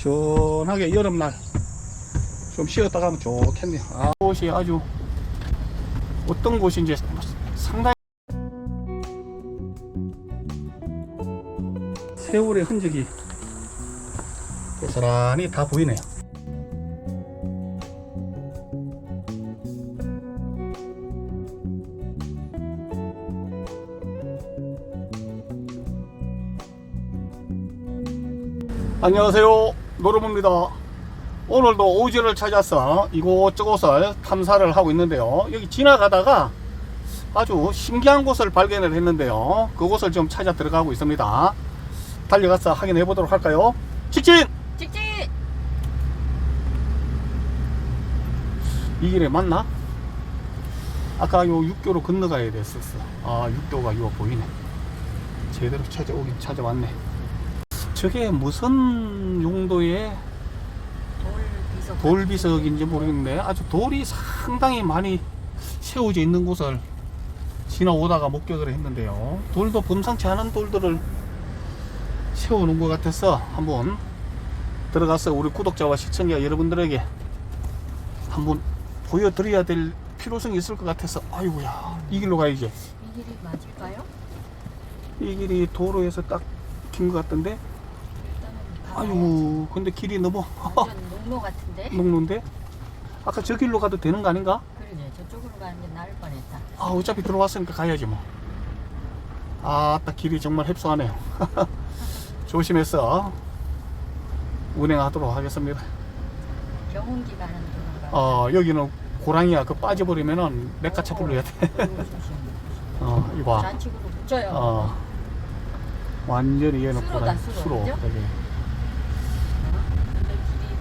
시원하게 여름날 좀 쉬었다 가면 좋겠네요. 아, 곳이 아주 어떤 곳인지 상당히 세월의 흔적이 고스란히 다 보이네요. 안녕하세요 노르입니다. 오늘도 오지를 찾아서 이곳저곳을 탐사를 하고 있는데요. 여기 지나가다가 아주 신기한 곳을 발견을 했는데요. 그곳을 좀 찾아 들어가고 있습니다. 달려가서 확인해 보도록 할까요? 직진! 직진! 이 길에 맞나? 아까 요 육교로 건너가야 됐었어. 아 육교가 요 보이네. 제대로 찾아오긴 찾아왔네 저게 무슨 용도의 돌비석. 돌비석인지 모르겠는데 아주 돌이 상당히 많이 세워져 있는 곳을 지나오다가 목격을 했는데요. 돌도 범상치 않은 돌들을 세워놓은 것 같아서 한번 들어가서 우리 구독자와 시청자 여러분들에게 한번 보여드려야 될 필요성이 있을 것 같아서 아이고야 이 길로 가야지 이 길이 맞을까요? 이 길이 도로에서 딱 긴 것 같던데 아이고 근데 길이 너무 완전 농로 같은데? 녹는데 아까 저 길로 가도 되는 거 아닌가? 그러네 저쪽으로 가는 게 나을 뻔했다. 아 어차피 들어왔으니까 가야지 뭐. 아딱 길이 정말 협소하네요. 조심해서 운행하도록 하겠습니다. 경운기 가는 도로가. 어 여기는 고랑이야 그 빠져버리면은 맥가차 불러야 돼. 어 이봐. 좌측으로 붙여요. 어 완전히 얘는 수로다, 고랑 수로, 수로. 그죠? 여기. 근데 길이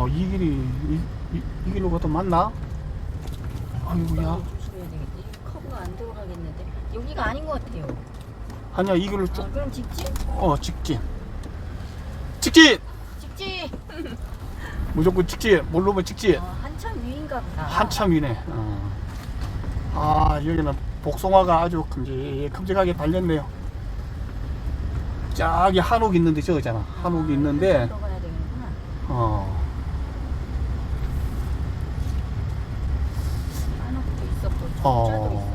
어 이 길이 이, 이, 이 길로 가도 맞나? 아이고야. 어. 이 커브가 안 들어가겠는데 여기가 아닌 것 같아요. 아니야 이 길로 쭉. 아, 그럼 직진? 어 직진. 직진. 직진! 무조건 직진. 모르면 직진. 어, 한참 위인가 보다. 한참 위네. 어. 아 여기는 복숭아가 아주 큼직 큼직하게 달렸네요. 저기 한옥 있는데 저거잖아. 한옥이 있는데 들어가야 되는구나. 어 한옥도 있었고 정자도 어,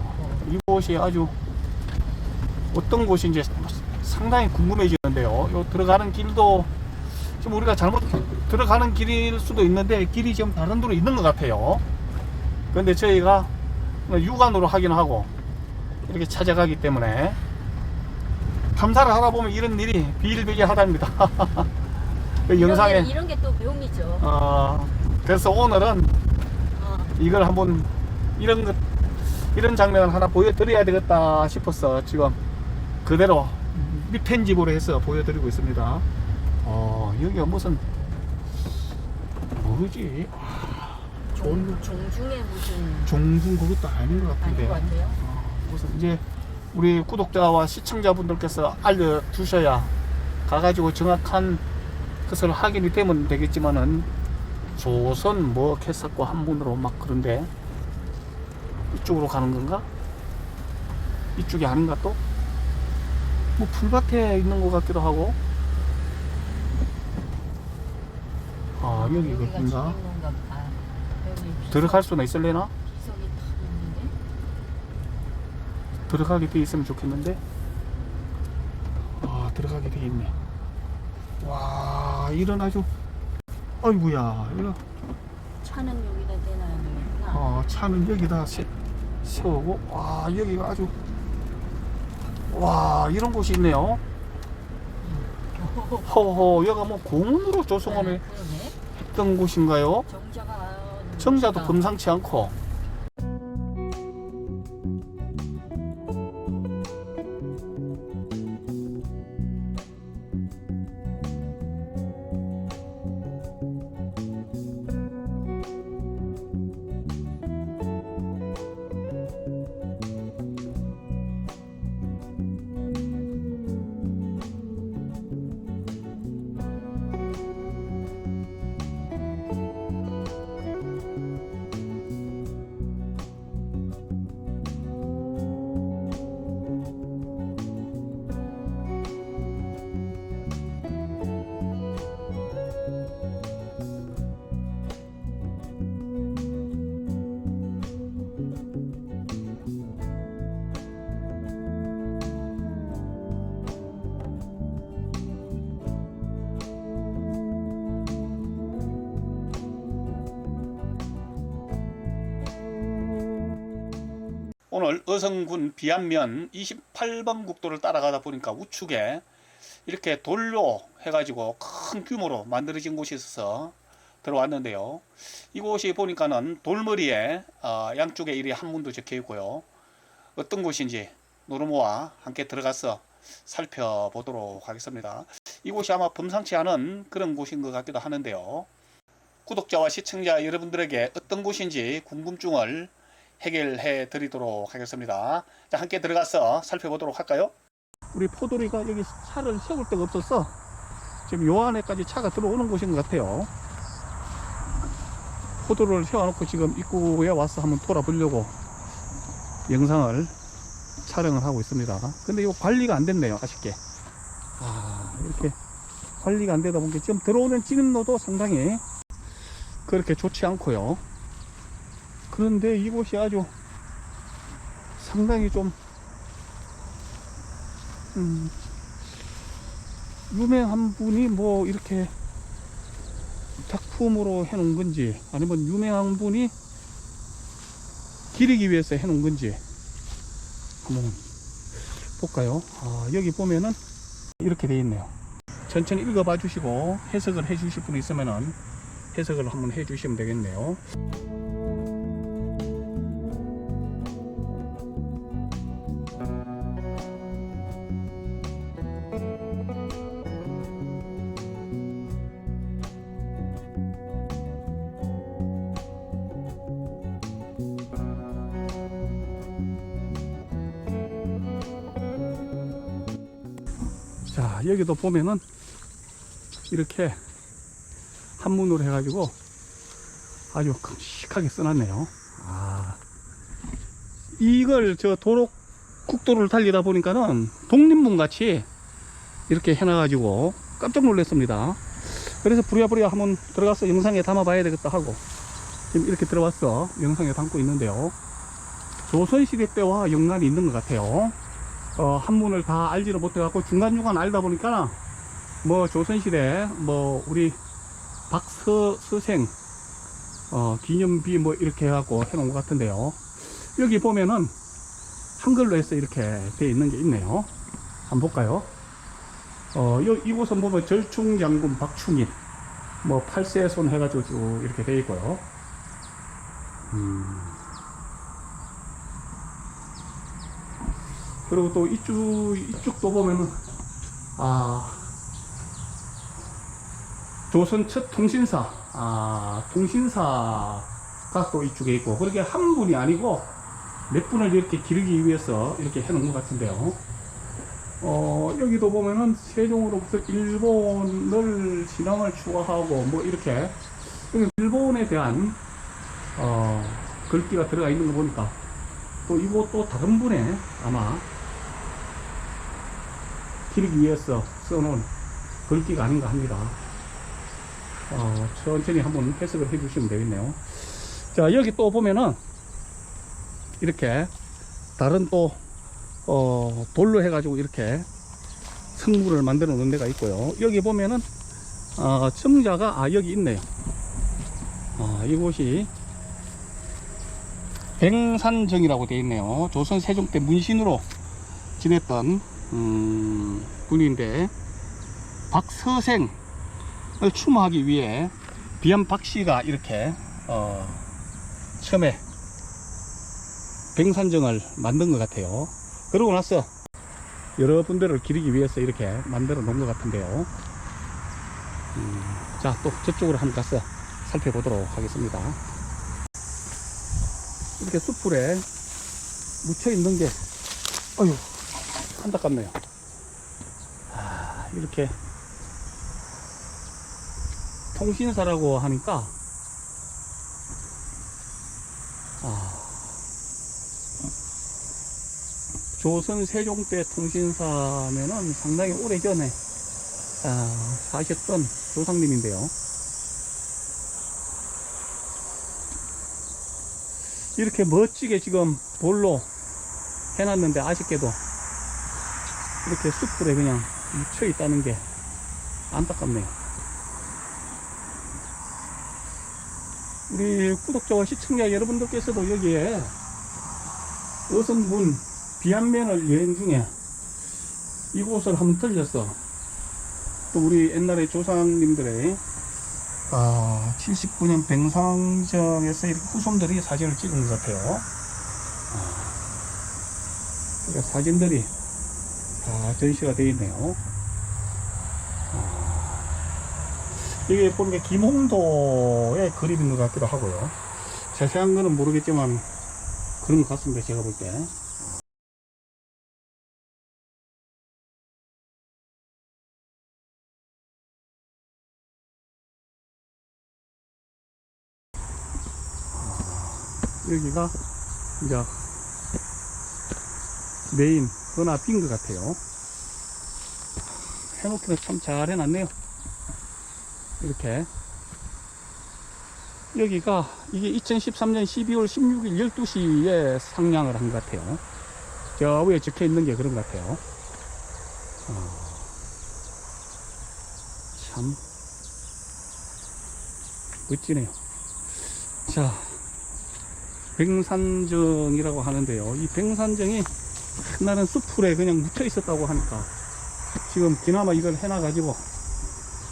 있었고. 이곳이 아주 어떤 곳인지 상당히 궁금해지는데요. 요 들어가는 길도 지금 우리가 잘못 들어가는 길일 수도 있는데 길이 지금 다른 데로 있는 것 같아요. 그런데 저희가 육안으로 확인하고 이렇게 찾아가기 때문에 탐사를 하다 보면 이런 일이 비일비재하답니다. 그 영상에 이런 게, 이런 게또 묘미죠. 어, 그래서 오늘은 어. 이걸 한번 이런 것 이런 장면을 하나 보여드려야 되겠다 싶어서 지금 그대로 밑편 집으로 해서 보여드리고 있습니다. 어 여기가 무슨 뭐지? 종, 종중에 무슨 종중 그것도 아닌 것 같은데. 아닌 것 같아요. 어, 무슨 이제 우리 구독자와 시청자분들께서 알려 주셔야 가가지고 정확한 것을 확인이 되면 되겠지만은 조선 뭐 개사과 한문으로 막 그런데 이쪽으로 가는 건가? 이쪽이 아닌가 또? 뭐 풀밭에 있는 것 같기도 하고 아 여기. 여기 비석, 들어갈 수나 있을래나? 들어가게 돼 있으면 좋겠는데 아 들어가게 돼 있네 와 이런 아주 아이구야 이거 차는 여기다 대놔야 되겠구나. 어, 차는 여기다 세, 세우고 와 여기가 아주 와 이런 곳이 있네요 허허 여기가 뭐 공으로 조성을 네. 했던 곳인가요 정자도. 금상치 않고 오늘 어성군 비안면 28번 국도를 따라가다 보니까 우측에 이렇게 돌로 해가지고 큰 규모로 만들어진 곳이 있어서 들어왔는데요. 이곳이 보니까는 돌머리에 어, 양쪽에 이리 한문도 적혀 있고요. 어떤 곳인지 노르모와 함께 들어가서 살펴보도록 하겠습니다. 이곳이 아마 범상치 않은 그런 곳인 것 같기도 하는데요. 구독자와 시청자 여러분들에게 어떤 곳인지 궁금증을 해결해 드리도록 하겠습니다. 자, 함께 들어가서 살펴보도록 할까요? 우리 포도리가 여기 차를 세울 데가 없어서 지금 요 안에까지 차가 들어오는 곳인 것 같아요. 포도를 세워놓고 지금 입구에 와서 한번 돌아보려고 영상을 촬영을 하고 있습니다. 근데 이거 관리가 안 됐네요. 아쉽게. 아, 이렇게 관리가 안 되다 보니까 지금 들어오는 찌는로도 상당히 그렇게 좋지 않고요. 그런데 이곳이 아주 상당히 좀 음, 유명한 분이 뭐 이렇게 작품으로 해놓은 건지 아니면 유명한 분이 기리기 위해서 해놓은 건지 한번 볼까요? 아, 여기 보면은 이렇게 돼 있네요. 천천히 읽어봐 주시고 해석을 해 주실 분 있으면은 해석을 한번 해 주시면 되겠네요. 자, 여기도 보면은 이렇게 한문으로 해가지고 아주 큼직하게 써놨네요. 아, 이걸 저 도로 국도를 달리다 보니까는 독립문 같이 이렇게 해놔가지고 깜짝 놀랐습니다. 그래서 부랴부랴 한번 들어가서 영상에 담아봐야 되겠다 하고 지금 이렇게 들어와서 영상에 담고 있는데요. 조선시대 때와 연관이 있는 것 같아요. 어, 한문을 다 알지를 못해갖고 중간중간 알다 보니까 뭐 조선시대 뭐 우리 박서 서생 어, 기념비 뭐 이렇게 해갖고 해놓은 것 같은데요. 여기 보면은 한글로 해서 이렇게 돼 있는 게 있네요. 한번 볼까요? 어, 요, 이곳은 보면 절충장군 박충인 뭐 팔세손 해가지고 쭉 이렇게 돼 있고요. 음. 그리고 또 이쪽, 이쪽도 보면은, 아, 조선 첫 통신사, 아, 통신사가 또 이쪽에 있고, 그렇게 한 분이 아니고, 몇 분을 이렇게 기르기 위해서 이렇게 해놓은 것 같은데요. 어, 여기도 보면은 세종으로부터 일본을 신앙을 추구하고, 뭐 이렇게, 일본에 대한, 어, 글귀가 들어가 있는 거 보니까, 또 이것도 다른 분의 아마 기르기 위해서 써놓은 글귀가 아닌가 합니다. 어, 천천히 한번 해석을 해 주시면 되겠네요. 자, 여기 또 보면은 이렇게 다른 또, 어, 돌로 해가지고 이렇게 성물을 만들어 놓은 데가 있고요. 여기 보면은, 어, 청자가, 아, 여기 있네요. 아, 이곳이 백산정이라고 되어 있네요. 조선 세종 때 문신으로 지냈던 음, 분인데 박서생을 추모하기 위해 비암 박씨가 이렇게 어, 처음에 백산정을 만든 것 같아요. 그러고 나서 여러 분들을 기리기 위해서 이렇게 만들어 놓은 것 같은데요. 음, 자, 또 저쪽으로 한번 가서 살펴보도록 하겠습니다. 이렇게 숯불에 묻혀 있는 게, 어휴, 안타깝네요. 아, 이렇게 통신사라고 하니까, 아, 조선 세종 때 통신사면은 상당히 오래 전에 아, 사셨던 조상님인데요. 이렇게 멋지게 지금 돌로 해놨는데 아쉽게도 이렇게 숯불에 그냥 묻혀 있다는 게 안타깝네요. 우리 구독자와 시청자 여러분들께서도 여기에 어선문 비안면을 여행 중에 이곳을 한번 들렸어. 또 우리 옛날에 조상님들의 아, 79년 뱅상정에서 이렇게 후손들이 사진을 찍은 것 같아요. 아, 그러니까 사진들이 다 전시가 되어 있네요. 아, 이게 보니까 김홍도의 그림인 것 같기도 하고요. 자세한 거는 모르겠지만 그런 것 같습니다. 제가 볼 때. 여기가 이제 메인 허나 빈것 같아요. 해놓기는 참 잘 해놨네요. 이렇게. 여기가 이게 2013년 12월 16일 12시에 상량을 한 것 같아요. 저 위에 적혀 있는 게 그런 것 같아요. 어, 참 멋지네요. 자, 백산정이라고 하는데요. 이 백산정이 옛날엔 숲풀에 그냥 묻혀 있었다고 하니까 지금 그나마 이걸 해놔 가지고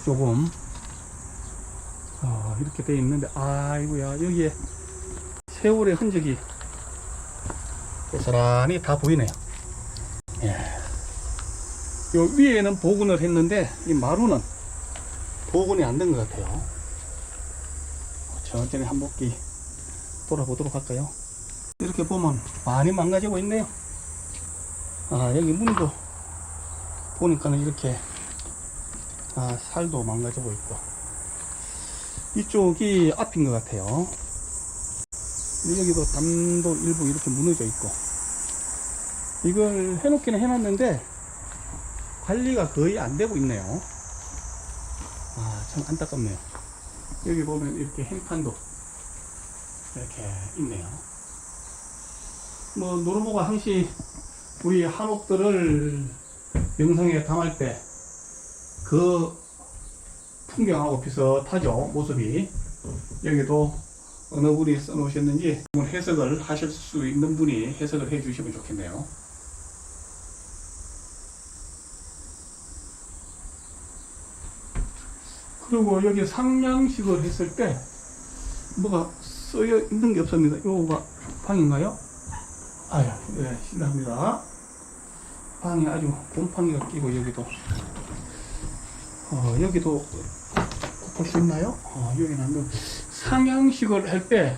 조금 어, 이렇게 돼 있는데 아이고야 여기에 세월의 흔적이 고스란히 다 보이네요. 예. 요 위에는 복원을 했는데 이 마루는 복원이 안 된 것 같아요. 천천히 한 바퀴 돌아보도록 할까요? 이렇게 보면 많이 망가지고 있네요. 아, 여기 문도 보니까는 이렇게 아, 살도 망가지고 있고 이쪽이 앞인 것 같아요. 여기도 담도 일부 이렇게 무너져 있고 이걸 해놓기는 해놨는데 관리가 거의 안 되고 있네요. 아, 참 안타깝네요. 여기 보면 이렇게 행판도 이렇게 있네요. 뭐 노르모가 항시 우리 한옥들을 영상에 담을 때 그 풍경하고 비슷하죠 모습이 여기도 어느 분이 써놓으셨는지 해석을 하실 수 있는 분이 해석을 해 주시면 좋겠네요. 그리고 여기 상량식을 했을 때 뭐가 쓰여 있는 게 없습니다. 요거가 방인가요? 아유, 예, 실례합니다. 방이 아주 곰팡이가 끼고 여기도 어, 여기도 볼 수 있나요? 어, 여기는 안 돼. 상향식을 할 때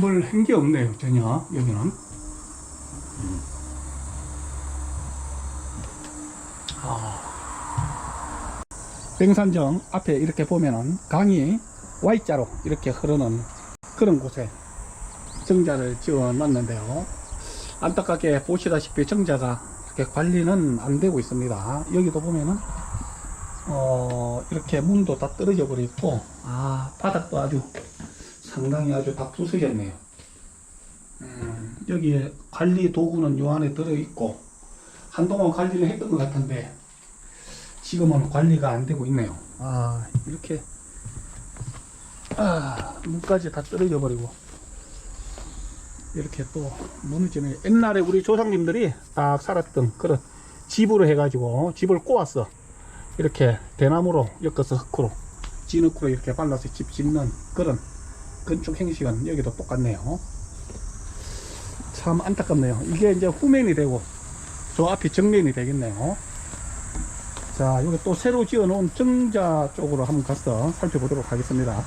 뭘 한 게 없네요, 전혀 여기는. 아. 뱅산정 앞에 이렇게 보면은 강이 Y자로 이렇게 흐르는 그런 곳에 정자를 지어 놨는데요. 안타깝게 보시다시피 정자가 관리는 안 되고 있습니다. 여기도 보면은 어, 이렇게 문도 다 떨어져 버렸고, 아, 바닥도 아주 상당히 아주 다 부서졌네요. 음, 여기에 관리 도구는 요 안에 들어 있고, 한동안 관리를 했던 것 같은데, 지금은 관리가 안 되고 있네요. 아, 이렇게, 아, 문까지 다 떨어져 버리고, 이렇게 또 무너지네요. 옛날에 우리 조상님들이 딱 살았던 그런 집으로 해가지고, 집을 꼬았어. 이렇게 대나무로 엮어서 흙으로 진흙으로 이렇게 발라서 집 짓는 그런 건축 형식은 여기도 똑같네요. 참 안타깝네요. 이게 이제 후면이 되고 저 앞이 정면이 되겠네요. 자, 여기 또 새로 지어 놓은 정자 쪽으로 한번 가서 살펴보도록 하겠습니다.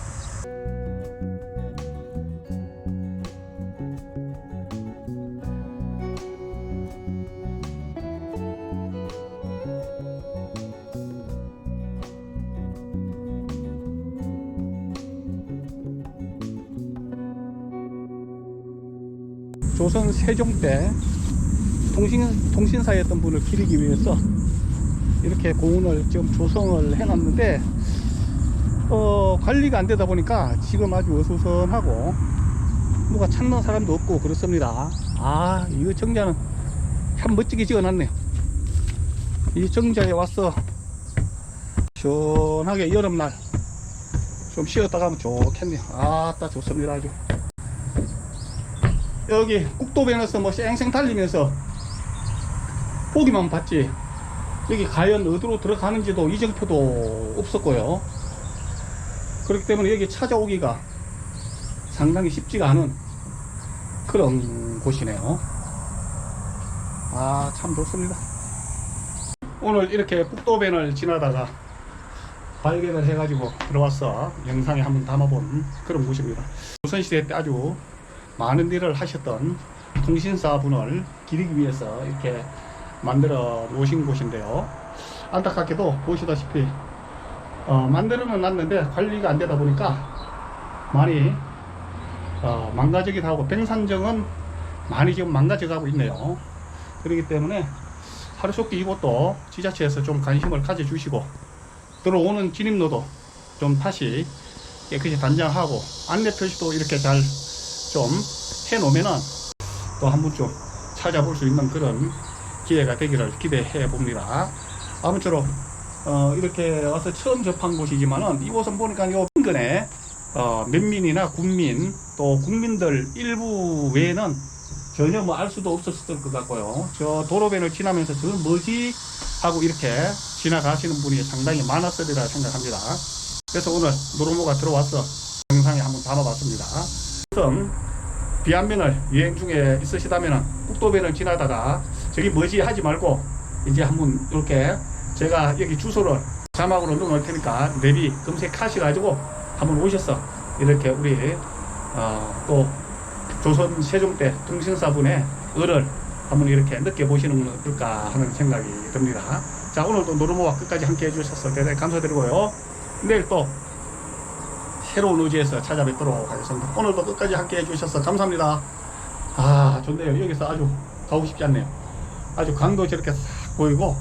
세종 때 통신, 통신사였던 분을 기리기 위해서 이렇게 공원을 지금 조성을 해놨는데 어, 관리가 안 되다 보니까 지금 아주 어수선하고 누가 찾는 사람도 없고 그렇습니다. 아, 이거 정자는 참 멋지게 지어놨네요. 이 정자에 와서 시원하게 여름날 좀 쉬었다 가면 좋겠네요. 아따 좋습니다 아주. 여기 국도변에서 뭐 쌩쌩 달리면서 보기만 봤지 여기 과연 어디로 들어가는지도 이정표도 없었고요. 그렇기 때문에 여기 찾아오기가 상당히 쉽지가 않은 그런 곳이네요. 아 참 좋습니다. 오늘 이렇게 국도변을 지나다가 발견을 해가지고 들어와서 영상에 한번 담아본 그런 곳입니다. 조선시대 때 아주 많은 일을 하셨던 통신사분을 기리기 위해서 이렇게 만들어 놓으신 곳인데요. 안타깝게도 보시다시피 어, 만들어는 놨는데 관리가 안 되다 보니까 많이 어, 망가지기도 하고 뱅산정은 많이 지금 망가져 가고 있네요. 그렇기 때문에 하루속히 이곳도 지자체에서 좀 관심을 가져주시고 들어오는 진입로도 좀 다시 깨끗이 단장하고 안내 표시도 이렇게 잘 좀 해놓으면은 또 한 번쯤 찾아볼 수 있는 그런 기회가 되기를 기대해 봅니다. 아무쪼록 어, 이렇게 와서 처음 접한 곳이지만은 이곳은 보니까 요 인근에 어, 면민이나 군민 또 국민들 일부 외에는 전혀 뭐 알 수도 없었을 것 같고요. 저 도로변을 지나면서 저 뭐지 하고 이렇게 지나가시는 분이 상당히 많았으리라 생각합니다. 그래서 오늘 노르모가 들어와서 영상에 한번 담아봤습니다. 우선 비안면을 여행 중에 있으시다면 국도변을 지나다가 저기 뭐지 하지 말고 이제 한번 이렇게 제가 여기 주소를 자막으로 넣어놓을 테니까 내비 검색하셔가지고 한번 오셔서 이렇게 우리 어, 또 조선 세종 때 통신사분의 을을 한번 이렇게 느껴보시는 건 어떨까 하는 생각이 듭니다. 자 오늘도 노르모와 끝까지 함께 해주셔서 대단히 감사드리고요. 내일 또 새로운 의지에서 찾아뵙도록 하겠습니다. 오늘도 끝까지 함께 해주셔서 감사합니다. 아, 좋네요. 여기서 아주 가고 싶지 않네요. 아주 강도 저렇게 싹 보이고,